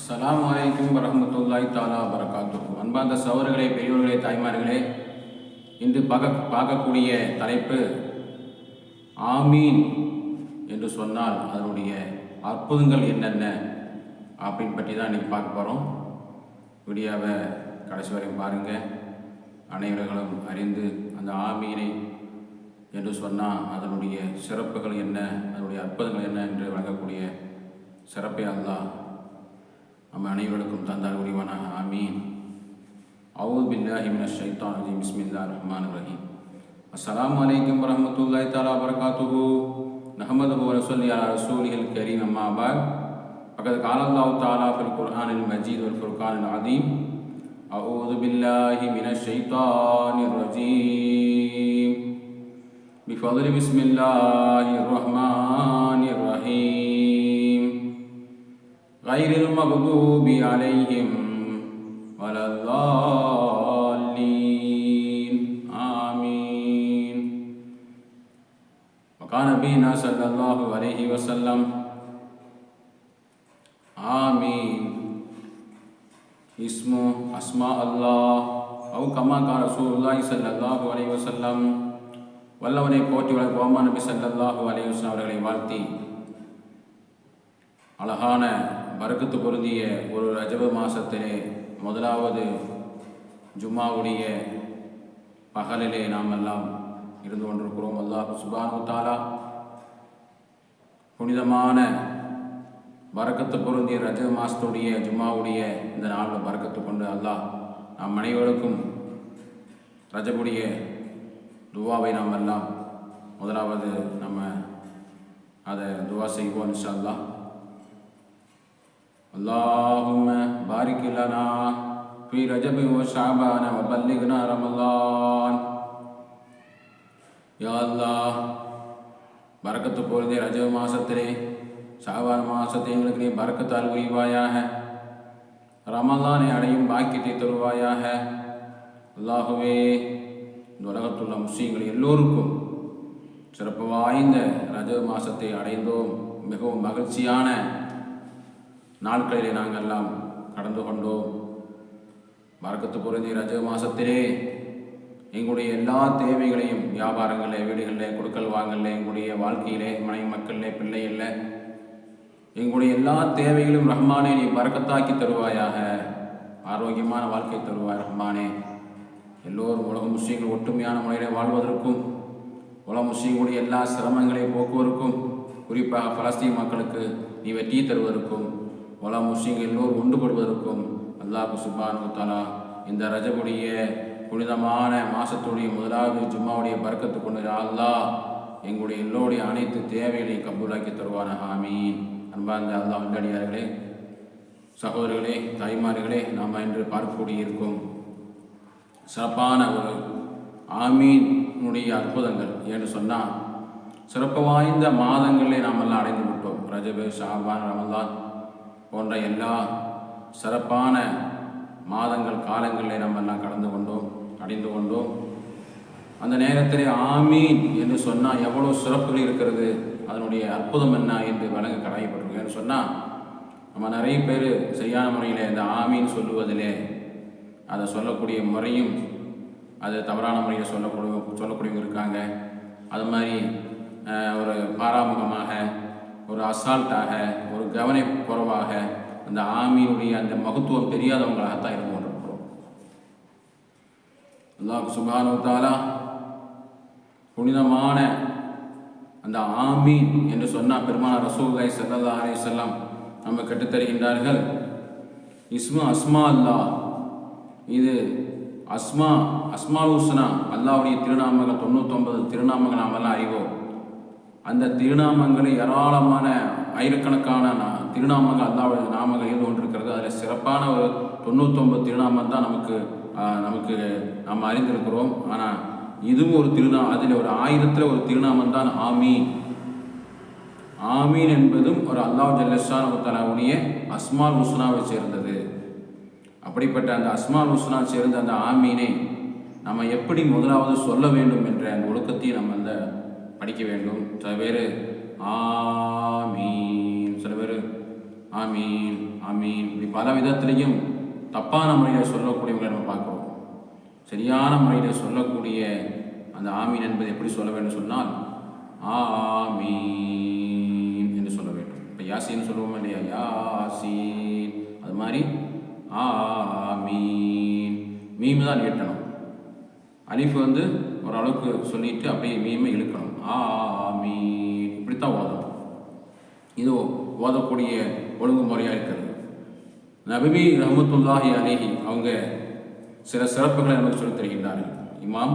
அஸ்லாம் அலைக்கும் வரமத்துல்லாய் தாலா வரகாத்துஹு அன்பார்ந்த சவர்களே பெரியோர்களே தாய்மார்களே இன்று பார்க்க பார்க்கக்கூடிய தலைப்பு ஆமீன் என்று சொன்னால் அதனுடைய அற்புதங்கள் என்னென்ன அப்படின்னு பற்றி தான் இன்றைக்கி பார்க்க போகிறோம் வீடியோவை கடைசி வரையும் பாருங்கள் அனைவர்களும் அறிந்து அந்த ஆமீனை என்று சொன்னால் அதனுடைய சிறப்புகள் என்ன அதனுடைய அற்புதங்கள் என்ன என்று வழங்கக்கூடிய சிறப்பை அல்லாஹ் நம்ம அனைவருக்கும் தந்தால் உரிவானாக ஆமீன் அவுது பில்லாஹி மினஷ் ஷைத்தான் ரஜீம் பிஸ்மில்லா ரஹ்மான் ரஹீம் அஸ்ஸலாமு அலைக்கும் வரஹ்மத்துல்லாஹி தஆலா வபரகாத்துஹு நஹமதுஹு வ நுஸல்லி அலா ரசூலிஹில் கரீம் அம்மா பாத் فقد قال الله تعالى في القرآن المجيد والفرقان العظيم أعوذ بالله من الشيطان الرجيم بفضل بسم الله الرحمن الرحيم غير المغضوب عليهم ولا الضالين آمين وقال نبينا صلى الله عليه وسلم آمين اسم أسماء الله أو كما قال رسول الله صلى الله عليه وسلم வல்லவனை போற்றி வளர்ப்போமா நபி ஸல்லல்லாஹு அலைஹி வஸல்லம் அவர்களை வாழ்த்தி அழகான பரக்கத்து பொருந்திய ஒரு ரஜப மாதத்திலே முதலாவது ஜும்மாவுடைய பகலிலே நாம் எல்லாம் இருந்து கொண்டிருக்கிறோம். அல்லாஹ் சுபானு தாலா புனிதமான பரக்கத்து பொருந்திய ரஜப மாசத்துடைய ஜும்மாவுடைய இந்த நாளில் பரக்கத்து கொண்டு அல்லாஹ் நாம் அனைவருக்கும் ரஜபுடைய துவாவை நாம் எல்லாம் முதலாவது நம்ம அதை துவா செய்வோம் இன்ஷா அல்லாஹ். اللهم بارك لنا في رجب وشعبان وبلغنا رمضان யா அல்லாஹ் பரக்கத்து பொழுதே ரஜவ மாசத்திலே ஷாபான் மாசத்தை எங்களுக்கு நீ பரக்கத்தால் உரிவாயாக ரமலானை அடையும் பாக்கியத்தை தருவாயாக அல்லாஹுவே இந்த உலகத்துள்ள முஸ்லீம்கள் எல்லோருக்கும் சிறப்பு வாய்ந்த ரஜவ மாசத்தை அடைந்தோம் மிகவும் மகிழ்ச்சியான நாட்களிலே நாங்கள் எல்லாம் கடந்து கொண்டோம். மறக்கத்து பொருந்தி ரஜ மாசத்திலே எங்களுடைய எல்லா தேவைகளையும் வியாபாரங்களில் வீடுகளில் கொடுக்கல் வாங்கல எங்களுடைய வாழ்க்கையிலே மனைவி மக்களில் பிள்ளைகளில் எங்களுடைய எல்லா தேவைகளும் ரஹ்மானே நீ பறக்கத்தாக்கி தருவாயாக. ஆரோக்கியமான வாழ்க்கை தருவாய் ரஹ்மானே. எல்லோரும் உலக முஸ்லீம்கள் ஒற்றுமையான முறையில் வாழ்வதற்கும் உலக முஸ்லீம்களுடைய எல்லா சிரமங்களையும் போக்குவதற்கும் குறிப்பாக பலஸ்தீன் மக்களுக்கு நீ வெற்றி தருவதற்கும் பல முஸ்லீம்கள் எல்லோரும் ஒன்றுபடுவதற்கும் அல்லாஹ் சுபான் தாலா இந்த ரஜபுடைய புனிதமான மாசத்துடைய முதலாவது ஜும்மாவுடைய பறக்கத்து கொண்டு அல்லாஹ் எங்களுடைய எல்லோருடைய அனைத்து தேவைகளையும் கபூலாக்கி தருவான. ஆமீன். அன்பார்ந்த அல்லாஹ் வந்தடியார்களே சகோதரர்களே தாய்மார்களே நாம் இன்று பார்க்கக்கூடிய இருக்கும் சிறப்பான ஒரு ஆமீனுடைய அற்புதங்கள் என்று சொன்னால் சிறப்பு வாய்ந்த மாதங்களே நாம் எல்லாம் அடைந்து விட்டோம். ரஜபு ஷாபான் ரமலான் போன்ற எல்லா சிறப்பான மாதங்கள் காலங்களில் நம்ம எல்லாம் கடந்து கொண்டோம் அடைந்து கொண்டோம். அந்த நேரத்தில் ஆமீன் என்று சொன்னால் எவ்வளோ சிறப்புகள் இருக்கிறது அதனுடைய அற்புதம் என்ன என்று வழங்க கடமைப்பட்டிருக்கேன்னு சொன்னால் நம்ம நிறைய பேர் சரியான முறையில் இந்த ஆமீன் சொல்லுவதிலே அதை சொல்லக்கூடிய முறையும் அது தவறான முறையில் சொல்லக்கூடிய சொல்லக்கூடியவங்க இருக்காங்க. அது மாதிரி ஒரு பாராமுகமாக ஒரு அசால்ட்டாக ஒரு கவனை குறவாக அந்த ஆமியினுடைய அந்த மகத்துவம் தெரியாதவங்களாகத்தான் இருந்து கொண்டிருக்கிறோம். அல்லாஹ் சுபானுத்தாலா புனிதமான அந்த ஆமீன் என்று சொன்னால் பெருமான ரசூலாய் சல்லா அலே செல்லாம் நம்ம கட்டுத்தருகின்றார்கள் இஸ்மா அஸ்மா அல்லாஹ் இது அஸ்மா அஸ்மா உஸ்னா அல்லாவுடைய திருநாமங்கள் தொண்ணூத்தொன்பது திருநாமங்கள் நாமெல்லாம் அறிவோம் அந்த திருநாமங்களை ஏராளமான ஆயிரக்கணக்கான திருநாமங்கள் அல்லாவுடைய நாமங்கள் இருந்து கொண்டிருக்கிறது. அதில் சிறப்பான ஒரு தொண்ணூத்தொம்பது திருநாமம் தான் நமக்கு நமக்கு நாம் அறிந்திருக்கிறோம். ஆனால் இதுவும் ஒரு திருநா அதில் ஒரு ஆயிரத்தில் ஒரு திருநாமம் தான் ஆமீன். ஆமீன் என்பதும் ஒரு அல்லாஹ் ஜல்லஷான் தலாவுடைய அஸ்மால் ஹுஸ்னாவை சேர்ந்தது. அப்படிப்பட்ட அந்த அஸ்மால் ஹுஸ்னா சேர்ந்த அந்த ஆமீனை நம்ம எப்படி முதலாவது சொல்ல வேண்டும் என்ற அந்த ஒழுக்கத்தையும் நம்ம அந்த படிக்க வேண்டும். சில பேர் ஆமீன். சில பேர் ஆமீன் ஆமீன். இப்படி பல விதத்துலேயும் தப்பான முறையில் சொல்லக்கூடியவங்களை நம்ம பார்க்குறோம். சரியான முறையில் சொல்லக்கூடிய அந்த ஆமீன் என்பது எப்படி சொல்ல வேண்டும் சொன்னால் ஆமீன் என்று சொல்ல வேண்டும். இப்போ யாசின்னு சொல்லுவோம் இல்லையா? யாசீன். அது மாதிரி ஆமீன். மீம் தான் ஏற்றணும் அலிஃப் வந்து ஓரளவுக்கு சொல்லிட்டு அப்படியே மீமே இழுக்கணும். மீ. இப்படித்தான் ஓதணும். இது ஓதக்கூடிய ஒழுங்குமுறையாக இருக்கிறது. நபி ரஹமத்துல்லாஹி அலேஹி அவங்க சில சிறப்புகளை நமக்கு சொல்லித் தருகின்றார்கள். இமாம்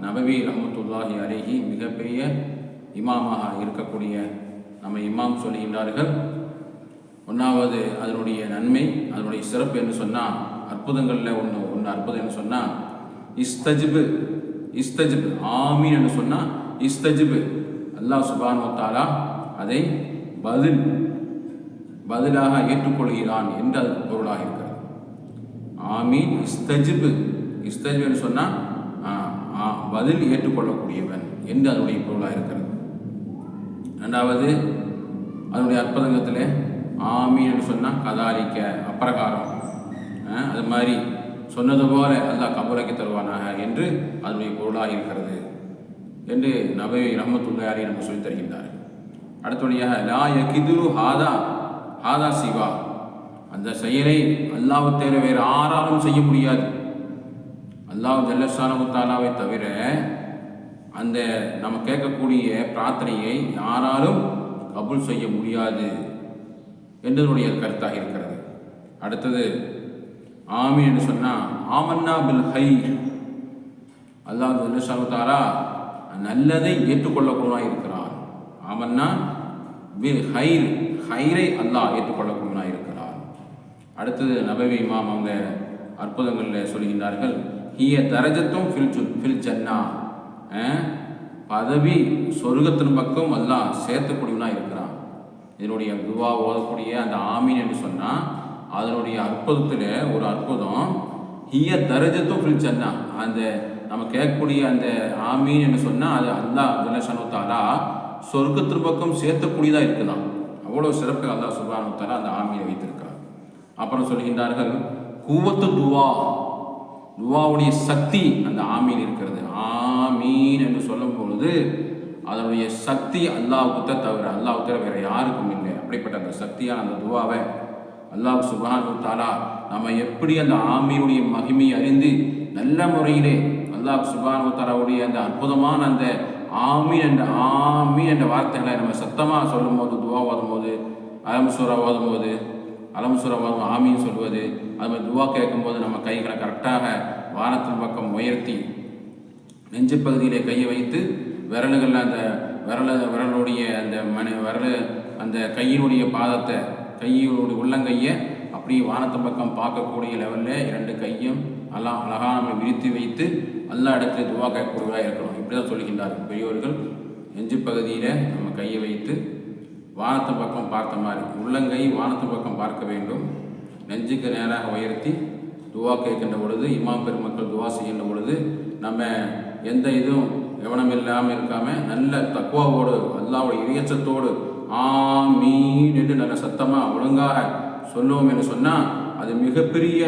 நபவி ரஹமத்துல்லாஹி அலேஹி மிகப்பெரிய இமாமாக இருக்கக்கூடிய நம்ம இமாம் சொல்லுகின்றார்கள் ஒன்றாவது அதனுடைய நன்மை அதனுடைய சிறப்பு என்று சொன்னால் அற்புதங்களில் ஒன்று ஒன்று அற்புதம் என்று சொன்னால் இஸ்தஜிபு இஸ்தஜிபு ஆமீன் என்று சொன்னால் இஸ்தஜிபு. அல்லாஹ் சுபானு தாலா அதை பதில் பதிலாக ஏற்றுக்கொள்கிறான் என்று அது பொருளாக இருக்கிறது. ஆமீன் இஸ்தஜிபு இஸ்தஜிபு என்று சொன்னால் பதில் ஏற்றுக்கொள்ளக்கூடியவன் என்று அதனுடைய பொருளாக இருக்கிறது. ரெண்டாவது அதனுடைய அற்புதங்கத்தில் ஆமீன் என்று சொன்னால் கதாலிக்க அப்பிரகாரம். அது மாதிரி சொன்னது போல அல்லாஹ் கபூலாக்கி தருவானாக என்று அதனுடைய பொருளாக இருக்கிறது என்று நபை ரஹமத்துள்ளாரி நமக்கு சொல்லித் தருகின்றார். அடுத்தபடியாக லா யகிதுரு ஹாதா ஹாதா சிவா. அந்த செயலை அல்லாஹ் தவிர வேறு ஆறாலும் செய்ய முடியாது. அல்லாஹ் ஜல்லஷானு தாலாவை தவிர அந்த நம்ம கேட்கக்கூடிய பிரார்த்தனையை யாராலும் கபூல் செய்ய முடியாது. என்பதனுடைய கருத்தாக இருக்கிறது. அடுத்தது ஆமின்னு என்று சொன்னால் ஆமன்னா பில் ஹை அல்லாஹ் ஜல்லஷானு நல்லதை ஏற்றுக்கொள்ளக்கூடியவனாக இருக்கிறார் ஆமன்னா பில் ஹைர் ஹைரை அல்லாஹ் ஏற்றுக்கொள்ளக்கூடியவனாக இருக்கிறார் அடுத்தது நபவி இமாம் அவங்க அற்புதங்களில் சொல்கின்றார்கள் ஹிய தரஜத்தும் ஃபில் ஃபில் ஜன்னா. பதவி சொர்க்கத்தின் பக்கம் அல்லாஹ் சேர்த்தக்கூடியவனாக இருக்கிறான். இதனுடைய துவா ஓதக்கூடிய அந்த ஆமீன் என்று சொன்னால் அதனுடைய அற்புதத்தில் ஒரு அற்புதம். ஹிய தரஜத்தும் ஃபில் சன்னா அந்த நம்ம கேட்கக்கூடிய அந்த ஆமீன் என்று சொன்னால் அது அல்லாஹ் ஜலசனு தாலா பக்கம் சேர்த்தக்கூடியதாக இருக்குதான் அவ்வளோ சிறப்பு அல்லா சுபானு அந்த ஆமீனை வைத்திருக்கிறார். அப்புறம் சொல்கின்றார்கள் கூவத்து துவா. துவாவுடைய சக்தி அந்த ஆமீன் இருக்கிறது. ஆமீன் என்று சொல்லும் பொழுது அதனுடைய சக்தி அல்லாஹ்வுத்த தவிர அல்லாஹ்வுத்த வேறு யாருக்கும் இல்லை. அப்படிப்பட்ட அந்த சக்தியான அந்த துவாவை அல்லாஹ் சுபானு தாலா நம்ம எப்படி அந்த ஆமியுடைய மகிமையை அறிந்து நல்ல முறையிலே அல்லாஹ் சுபானு தாலாவுடைய அந்த அற்புதமான அந்த ஆமீன் என்ற ஆமீன் என்ற வார்த்தைகளை நம்ம சத்தமாக சொல்லும் போது துவா ஓதும் போது அலம்சூரா ஓதும் போது அலம்சூரா ஓதும் ஆமின்னு சொல்வது அது மாதிரி துவா கேட்கும்போது நம்ம கைகளை கரெக்டாக வானத்தின் பக்கம் உயர்த்தி நெஞ்சு பகுதியிலே கையை வைத்து விரல்களில் அந்த விரல விரலுடைய அந்த மணி விரல் அந்த கையினுடைய பாதத்தை கையினுடைய உள்ளங்கையை அப்படியே வானத்து பக்கம் பார்க்கக்கூடிய லெவலில் இரண்டு கையும் எல்லாம் அழகாக நம்ம விரித்து வைத்து எல்லா இடத்துல துவா கேட்கக்கூடியதாக இருக்கணும். இப்படி தான் சொல்லுகின்றார்கள் பெரியோர்கள். நெஞ்சு பகுதியில் நம்ம கையை வைத்து வானத்து பக்கம் பார்த்த மாதிரி உள்ளங்கை வானத்து பக்கம் பார்க்க வேண்டும். நெஞ்சுக்கு நேராக உயர்த்தி துவா கேட்கின்ற பொழுது இமாம் பெருமக்கள் துவா செய்கின்ற பொழுது நம்ம எந்த இதுவும் கவனம் இல்லாமல் இருக்காமல் நல்ல தக்குவாவோடு அல்லாவுடைய இறையச்சத்தோடு ஆமீன் என்று நல்ல சத்தமாக ஒழுங்காக சொல்லுவோம் என்று சொன்னால் அது மிகப்பெரிய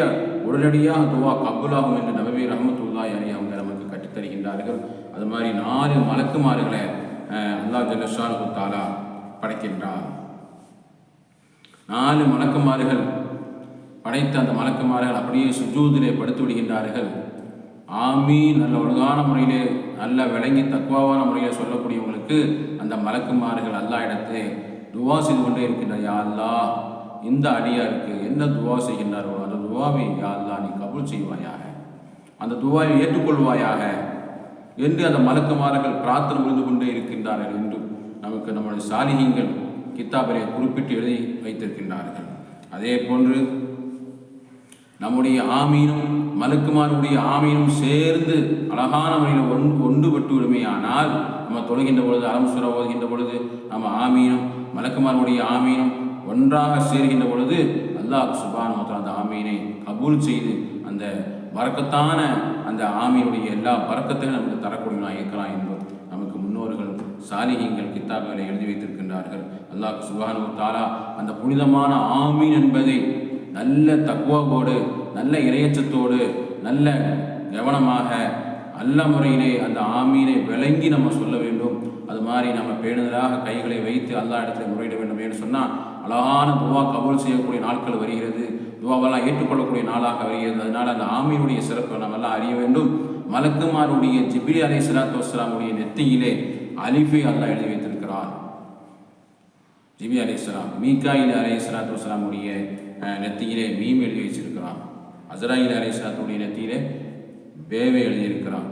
உடனடியாக துவா கபுலாகும் என்று நபி ரஹமத்துல்லாய் அலி அவங்க நமக்கு கற்றுத் தருகின்றார்கள். அது மாதிரி நாலு மலக்குமார்களை அல்லா அல்லாஹ் குத்தாலா படைக்கின்றார் நாலு மலக்குமார்கள் படைத்த அந்த மலக்குமார்கள் அப்படியே சுஜூதிலே படுத்து விடுகின்றார்கள். ஆமீன். நல்ல ஒழுங்கான முறையிலே நல்ல விளங்கி தக்குவாவான முறையில் சொல்லக்கூடியவங்களுக்கு அந்த மலக்குமார்கள் அல்லா இடத்தை துவா செய்து கொண்டே இருக்கின்றார். யா இந்த அடியாருக்கு என்ன துவா செய்கின்றாரோ அந்த துவாவை யா நீ கபூல் செய்வாயாக. அந்த துவாவை ஏற்றுக்கொள்வாயாக என்று அந்த மலக்குமார்கள் பிரார்த்தனை புரிந்து கொண்டே இருக்கின்றார்கள் என்று நமக்கு நம்முடைய சாலிகங்கள் கித்தாபரை குறிப்பிட்டு எழுதி வைத்திருக்கின்றார்கள். அதே போன்று நம்முடைய ஆமீனும் மலக்குமாருடைய ஆமீனும் சேர்ந்து அழகான முறையில் ஒன் ஒன்றுபட்டு ஆனால் நம்ம தொழுகின்ற பொழுது அலம்சுர ஓதுகின்ற பொழுது நம்ம ஆமீனும் மலக்குமாருடைய ஆமீனும் ஒன்றாக சேர்கின்ற பொழுது அல்லாஹ் சுபான் அந்த ஆமீனை கபூல் செய்து அந்த வரக்கத்தான அந்த ஆமீனுடைய எல்லா வரக்கத்தையும் நமக்கு தரக்கூடியவனாக இருக்கலாம் என்பது நமக்கு முன்னோர்கள் சாலிகங்கள் கித்தாபுகளை எழுதி வைத்திருக்கின்றார்கள். அல்லாஹ் சுபானு தாலா அந்த புனிதமான ஆமீன் என்பதை நல்ல தக்குவாவோடு நல்ல இறையச்சத்தோடு நல்ல கவனமாக நல்ல முறையிலே அந்த ஆமீனை விளங்கி நம்ம சொல்ல வேண்டும். அது மாதிரி நம்ம பேணுதலாக கைகளை வைத்து அல்லா இடத்துல முறையிட வேண்டும் என்று சொன்னால் அழகான துவா கபூல் செய்யக்கூடிய நாட்கள் வருகிறது. துவாவெல்லாம் ஏற்றுக்கொள்ளக்கூடிய நாளாக வருகிறது. அதனால் அந்த ஆமீனுடைய சிறப்பை நம்ம எல்லாம் அறிய வேண்டும். மலக்குமாருடைய ஜிபிரி அலை சலாத்து வஸ்லாமுடைய நெத்தியிலே அலிஃபை அல்லா எழுதி வைத்திருக்கிறார். ஜிபி அலி இஸ்லாம் மீகாயில் அலை சலாத்து வஸ்லாமுடைய நெத்தியிலே மீம் எழுதி வச்சிருக்கிறான். அசராயில் அலி நெத்தியிலே வேவை எழுதியிருக்கிறான்.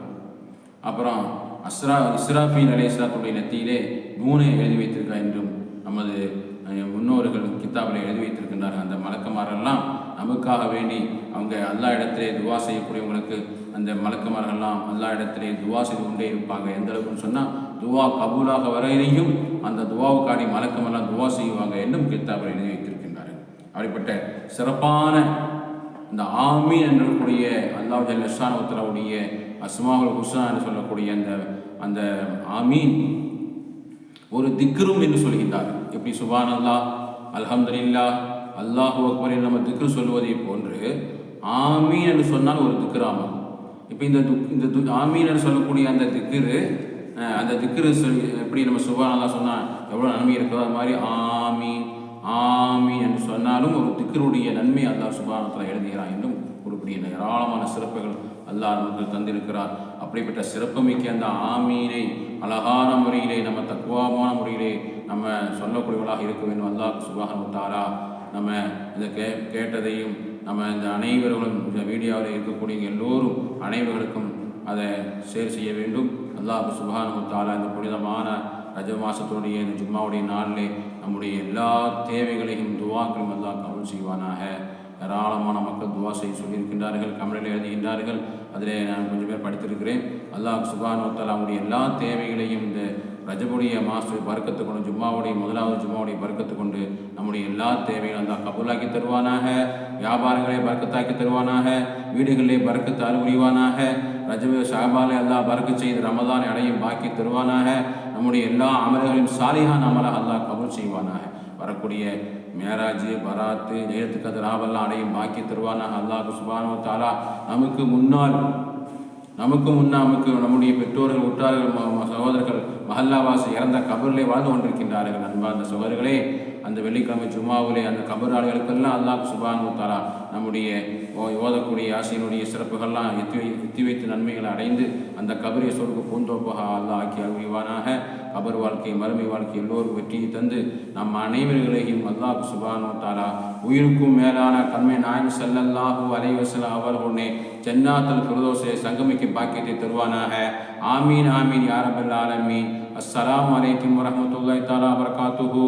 அப்புறம் அஸ்ரா இஸ்ராஃபீன் அலி நெத்தியிலே நூனை எழுதி வைத்திருக்கிறார் என்றும் நமது முன்னோர்கள் கித்தாபில் எழுதி வைத்திருக்கின்றார்கள். அந்த மலக்கமாரெல்லாம் நமக்காக வேண்டி அவங்க எல்லா இடத்திலே துவா செய்யக்கூடியவங்களுக்கு அந்த மலக்குமார்கள்லாம் எல்லா இடத்திலே துவா செய்து கொண்டே இருப்பாங்க. எந்த அளவுக்குன்னு சொன்னால் துவா கபூலாக வரையிலையும் அந்த துவாவுக்காடி மலக்கமெல்லாம் துவா செய்வாங்க என்றும் கித்தாபில் எழுதி அப்படிப்பட்ட சிறப்பான இந்த ஆமீன் என்றக்கூடிய அல்லாஹ் ஜல்லஷான் உத்தரவுடைய அஸ்மாவுல் ஹுஸ்னா என்று சொல்லக்கூடிய அந்த அந்த ஆமீன் ஒரு திக்ரும் என்று சொல்கின்றார். எப்படி? சுபான் அல்லா அல்ஹம்துல்லா அல்லாஹு அக்பரில் நம்ம திக்ரு சொல்வதை போன்று ஆமீன் என்று சொன்னால் ஒரு திக்ராமம் இப்போ இந்த துக் இந்த து ஆமீன் என்று சொல்லக்கூடிய அந்த திக்ரு அந்த திக்ரு சொல் எப்படி நம்ம சுபான் அல்லா சொன்னால் எவ்வளோ நன்மை இருக்கிறதோ அது மாதிரி ஆமீன். ஆமீன் என்று சொன்னாலும் ஒரு திக்கருடைய நன்மை அல்லாஹ் சுபானத்தில் எழுதுகிறான் என்றும் கொடுக்கூடிய ஏராளமான சிறப்புகள் அல்லாஹ் நமக்கு தந்திருக்கிறார். அப்படிப்பட்ட சிறப்புமிக்க அந்த ஆமீனை அழகான முறையிலே நம்ம தக்குவாமான முறையிலே நம்ம சொல்லக்கூடியவர்களாக இருக்க வேண்டும் அல்லாஹ் சுபாகன் விட்டாரா நம்ம இதை கே கேட்டதையும் நம்ம இந்த அனைவர்களும் இந்த வீடியோவில் இருக்கக்கூடிய எல்லோரும் அனைவர்களுக்கும் அதை சேர் செய்ய வேண்டும். அல்லாஹ் சுபானு இந்த புனிதமான ரஜ மாதத்துடைய இந்த ஜும்மாவுடைய நாளிலே நம்முடைய எல்லா தேவைகளையும் துவாக்களும் எல்லாம் கவல் செய்வானாக. ஏராளமான மக்கள் துவா செய்ய சொல்லியிருக்கின்றார்கள் கமலில் எழுதுகின்றார்கள். அதில் நான் கொஞ்சம் பேர் படித்திருக்கிறேன். அல்லாஹ் சுபானு அவனுடைய எல்லா தேவைகளையும் இந்த ரஜபுடைய மாஸ்டர் பறக்கத்து கொண்டு ஜும்மாவுடைய முதலாவது ஜும்மாவுடைய பறக்கத்து கொண்டு நம்முடைய எல்லா தேவைகளும் அந்த கபூலாக்கி தருவானாக. வியாபாரங்களை பறக்கத்தாக்கி தருவானாக. வீடுகளிலே பறக்கத்து அறிவுரிவானாக ரஜபு ஷாபாலை அல்லாஹ் பறக்க செய்து ரமதானை அடையும் பாக்கி தருவானாக. நம்முடைய எல்லா அமல்களையும் சாலிஹான் அமலாக அல்லாஹ் கபூல் செய்வானாக. வரக்கூடிய மேராஜ் பராத்து நேரத்து கதிராவெல்லாம் அடையும் பாக்கி தருவானாக அல்லாஹ் சுபானோ தாலா நமக்கு முன்னால் நமக்கு முன்னா நமக்கு நம்முடைய பெற்றோர்கள் உற்றார்கள் சகோதரர்கள் மஹல்லாவாசி இறந்த கபரிலே வாழ்ந்து கொண்டிருக்கின்றார்கள். அன்பார்ந்த சகோதரர்களே அந்த வெள்ளிக்கிழமை ஜுமாவிலே அந்த கபர் ஆளுகளுக்கெல்லாம் அல்லாஹ் சுபானு தாரா நம்முடைய ஓதக்கூடிய ஆசையினுடைய சிறப்புகள்லாம் எத்தி எத்தி வைத்து நன்மைகளை அடைந்து அந்த கபரிய சொருக்கு பூந்தோப்பாக அல்லாஹ் ஆக்கி அருள்வானாக. கபர் வாழ்க்கை மறுமை வாழ்க்கை எல்லோரும் வெற்றியை தந்து நம் அனைவர்களையும் அல்லாஹ் சுபானோ தாலா உயிருக்கும் மேலான கண்மை நாயம் செல்லல்லாஹூ அலைவசல அவர்களுடனே ஜன்னாத்தல் பிரதோசை சங்கமிக்கு பாக்கியத்தை தருவானாக. ஆமீன் ஆமீன் யாரபல் ஆலமீன். அஸ்ஸலாம் வலைக்கம் வரமத்துல்லாய் தாலா வரகாத்துஹூ